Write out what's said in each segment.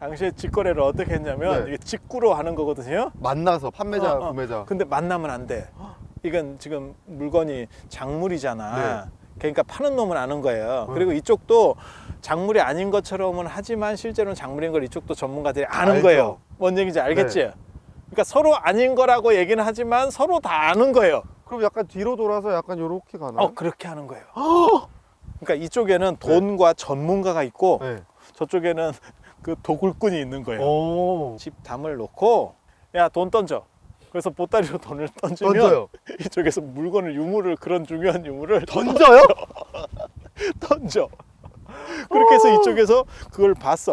당시에 직거래를 어떻게 했냐면 네. 이게 직구로 하는 거거든요. 만나서 판매자, 어, 어. 구매자. 근데 만나면 안 돼. 이건 지금 물건이 작물이잖아. 그러니까 파는 놈은 아는 거예요. 네. 그리고 이쪽도 작물이 아닌 것처럼은 하지만 실제로는 작물인 걸 이쪽도 전문가들이 아는 알죠. 거예요. 뭔 얘기인지 알겠지? 그러니까 서로 아닌 거라고 얘기는 하지만 서로 다 아는 거예요. 그럼 약간 뒤로 돌아서 약간 요렇게 가나요? 어, 그렇게 하는 거예요. 그러니까 이쪽에는 돈과 전문가가 있고 네. 저쪽에는 그 도굴꾼이 있는 거예요. 오. 집 담을 놓고 야 돈 던져. 그래서 보따리로 돈을 던지면 던져요. 이쪽에서 물건을 유물을 그런 중요한 유물을 던져요? 던져. 그렇게 해서 이쪽에서 그걸 봤어.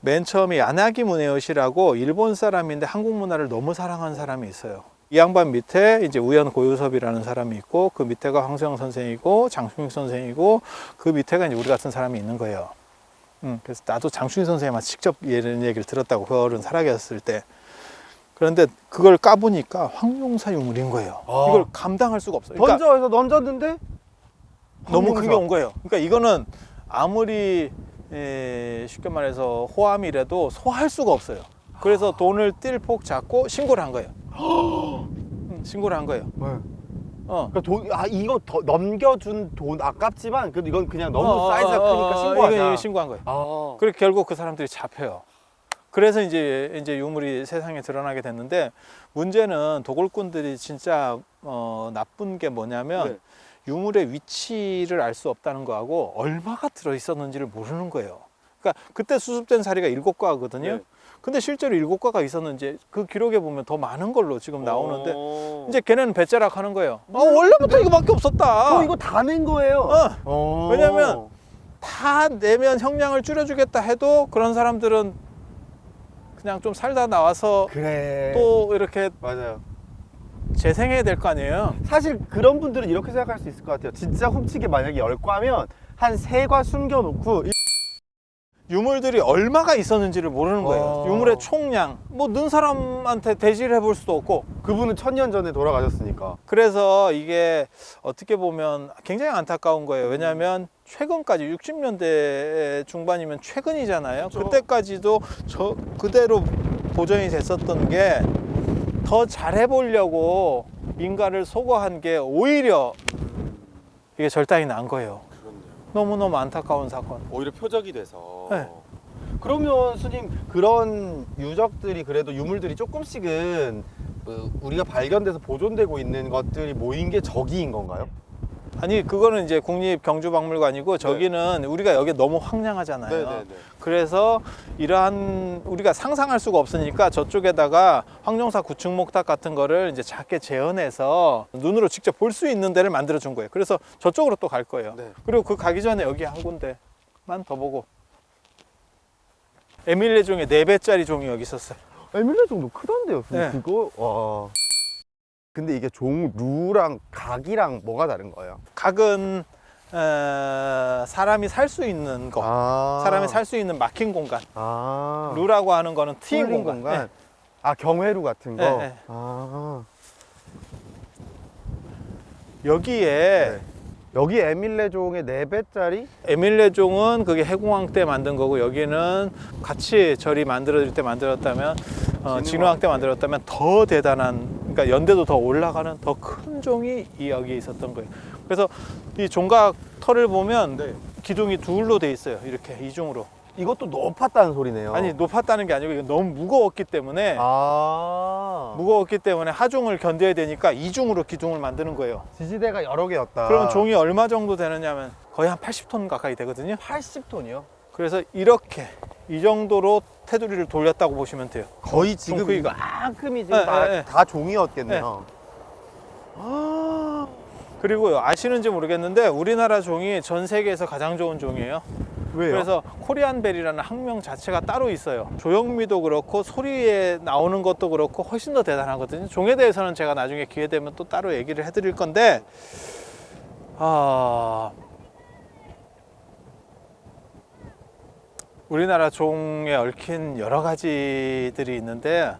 맨 처음에 야나기 무네요시라고 일본 사람인데 한국 문화를 너무 사랑한 사람이 있어요. 이 양반 밑에 이제 우연 고요섭이라는 사람이 있고 그 밑에가 황수영 선생이고 장충익 선생이고 그 밑에가 이제 우리 같은 사람이 있는 거예요. 음, 그래서 나도 장충익 선생님한테 직접 이런 얘기를 들었다고 그 어른 살아계셨을 때. 그런데 그걸 까보니까 황룡사 유물인 거예요. 아. 이걸 감당할 수가 없어요. 그러니까 던져 해서 던졌는데 너무 황룡사. 크게 온 거예요. 그러니까 이거는 아무리 에, 쉽게 말해서 호암이라도 소화할 수가 없어요. 그래서 돈을 띨폭 잡고 신고를 한 거예요. 음, 신고를 한 거예요. 네. 어. 그러니까 돈, 아 이거 더 넘겨준 돈 아깝지만 그래도 이건 그냥 너무 어, 어, 사이즈가 어, 크니까 어, 신고하자. 이거, 이거 신고한 거예요. 아. 그렇게 결국 그 사람들이 잡혀요. 그래서 이제 이제 유물이 세상에 드러나게 됐는데 문제는 도굴꾼들이 진짜 어, 나쁜 게 뭐냐면 네. 유물의 위치를 알 수 없다는 거하고 얼마가 들어 있었는지를 모르는 거예요. 그러니까 그때 수습된 사리가 일곱 과거든요. 네. 근데 실제로 일곱 과가 있었는지 그 기록에 보면 더 많은 걸로 지금 나오는데 어. 이제 걔네는 배째락 하는 거예요. 아, 원래부터 이거밖에 없었다. 저 이거 다 낸 거예요. 어. 어. 왜냐면 다 내면 형량을 줄여주겠다 해도 그런 사람들은 그냥 좀 살다 나와서 그래. 또 이렇게 맞아요. 재생해야 될 거 아니에요. 사실 그런 분들은 이렇게 생각할 수 있을 것 같아요. 진짜 훔치게 만약에 열 과면 한 세 과 숨겨놓고 유물들이 얼마가 있었는지를 모르는 거예요. 어. 유물의 총량. 뭐 는 사람한테 대지를 해볼 수도 없고. 그분은 천년 전에 돌아가셨으니까. 그래서 이게 어떻게 보면 굉장히 안타까운 거예요. 왜냐하면 최근까지 60년대 중반이면 최근이잖아요. 그렇죠. 그때까지도 저 그대로 보존이 됐었던 게 더 잘해보려고 인가를 소거한 게 오히려 이게 절단이 난 거예요. 너무너무 안타까운 사건. 오히려 표적이 돼서. 네. 그러면 스님 그런 유적들이 그래도 유물들이 조금씩은 어, 우리가 발견돼서 보존되고 있는 것들이 모인 게 저기인 건가요? 아니 그거는 이제 국립 경주박물관이고 저기는 우리가 여기 너무 황량하잖아요. 그래서 이러한 우리가 상상할 수가 없으니까 저쪽에다가 황룡사 구층목탑 같은 거를 이제 작게 재현해서 눈으로 직접 볼 수 있는 데를 만들어 준 거예요. 그래서 저쪽으로 또 갈 거예요. 네. 그리고 그 가기 전에 여기 한 군데만 더 보고 에밀레 종의 네 배짜리 종이 여기 있었어요. 에밀레 정도 크던데요. 네. 그거 와. 근데 이게 종 루랑 각이랑 뭐가 다른 거예요? 각은 어, 사람이 살 수 있는 거, 아. 사람이 살 수 있는 막힌 공간. 아. 루라고 하는 거는 트인 공간. 공간. 네. 아 경회루 같은 거. 네, 네. 아. 여기에 네. 여기 에밀레종의 네 배짜리? 에밀레종은 그게 해공왕 때 만든 거고 여기는 같이 절이 만들어질 때 만들었다면 어, 진흥왕 진흥왕 때 때. 만들었다면 더 대단한 그러니까 연대도 더 올라가는 더 큰 종이 이 여기에 있었던 거예요. 그래서 이 종각 털을 보면 네. 기둥이 둘로 돼 있어요. 이렇게 이중으로. 이것도 높았다는 소리네요. 아니 높았다는 게 아니고 이거 너무 무거웠기 때문에 아. 무거웠기 때문에 하중을 견뎌야 되니까 이중으로 기둥을 만드는 거예요. 지지대가 여러 개였다. 그러면 종이 얼마 정도 되느냐면 거의 한 80톤 가까이 되거든요. 80톤이요? 그래서 이렇게 이 정도로 테두리를 돌렸다고 보시면 돼요. 거의 지금 크기가. 이만큼이 지금 네, 다, 네, 네. 다 종이었겠네요. 아. 그리고 아시는지 모르겠는데 우리나라 종이 전 세계에서 가장 좋은 종이에요. 왜요? 그래서 코리안 벨이라는 학명 자체가 따로 있어요. 조형미도 그렇고 소리에 나오는 것도 그렇고 훨씬 더 대단하거든요. 종에 대해서는 제가 나중에 기회 되면 또 따로 얘기를 해드릴 건데, 아, 우리나라 종에 얽힌 여러 가지들이 있는데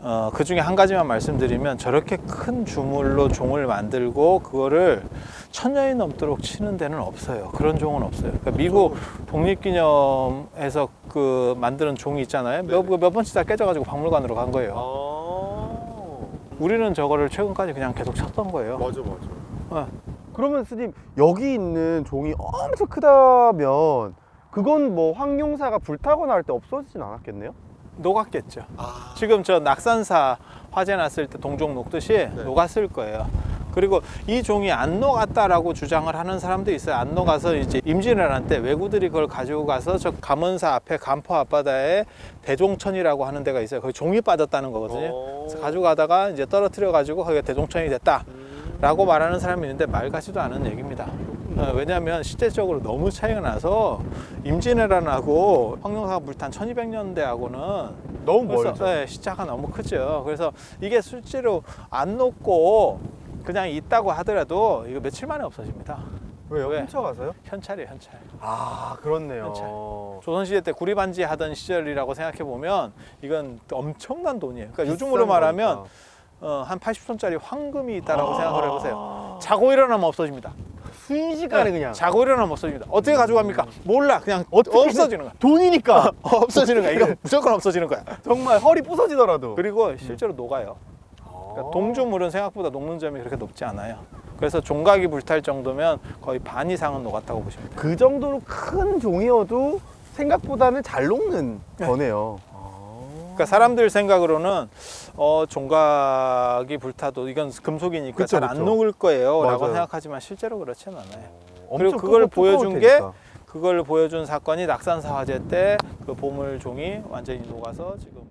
어, 그 중에 한 가지만 말씀드리면 저렇게 큰 주물로 종을 만들고 그거를 천 년이 넘도록 치는 데는 없어요. 그런 종은 없어요. 그러니까 미국 독립기념에서 그 만드는 종이 있잖아요. 몇. 몇 번씩 다 깨져가지고 박물관으로 간 거예요. 아. 우리는 저거를 최근까지 그냥 계속 쳤던 거예요. 맞아 맞아. 어. 그러면 스님 여기 있는 종이 엄청 크다면 그건 뭐 황룡사가 불타거나 할 때 없어지진 않았겠네요? 녹았겠죠. 아. 지금 저 낙산사 화재 났을 때 동종 녹듯이 녹았을 거예요. 그리고 이 종이 안 녹았다라고 주장을 하는 사람도 있어요. 안 녹아서 이제 임진왜란 때 왜구들이 그걸 가지고 가서 저 감원사 앞에 간포 앞바다에 대종천이라고 하는 데가 있어요. 거기 종이 빠졌다는 거거든요. 그래서 가져가다가 이제 떨어뜨려 가지고 거기가 대종천이 됐다라고 말하는 사람이 있는데 말 같지도 않은 얘기입니다. 어, 왜냐하면 실제적으로 너무 차이가 나서 임진왜란하고 황룡사가 불탄 1200년대하고는 너무 그래서, 멀죠. 네, 시차가 너무 크죠. 그래서 이게 실제로 안 녹고 그냥 있다고 하더라도 이거 며칠 만에 없어집니다. 왜요? 왜? 훔쳐가서요? 현찰이에요, 현찰. 아 그렇네요. 현찰. 조선시대 때 구리반지 하던 시절이라고 생각해 보면 이건 엄청난 돈이에요. 그러니까 요즘으로 비싼 말하면 거니까. 어, 한 80손짜리 황금이 있다라고 아. 생각을 해보세요. 자고 일어나면 없어집니다. 순식간에 그냥 자고 일어나면 없어집니다. 어떻게 가져갑니까? 몰라. 그냥 어떻게든 없어지는 거야. 돈이니까 없어지는 거야. 이거 무조건 없어지는 거야. 정말 허리 부서지더라도 그리고 실제로 녹아요. 아. 그러니까 동주물은 생각보다 녹는 점이 그렇게 높지 않아요. 그래서 종각이 불탈 정도면 거의 반 이상은 녹았다고 보시면 돼요. 그 정도로 큰 종이어도 생각보다는 잘 녹는 네. 거네요. 그러니까 사람들 생각으로는 어, 종각이 불타도 이건 금속이니까 그쵸, 잘 안 그쵸. 녹을 거예요라고 맞아요. 생각하지만 실제로 그렇지는 않아요. 엄청 그리고 그걸 두꺼울 보여준 게 테니까. 그걸 보여준 사건이 낙산사 화재 때 그 보물 종이 완전히 녹아서 지금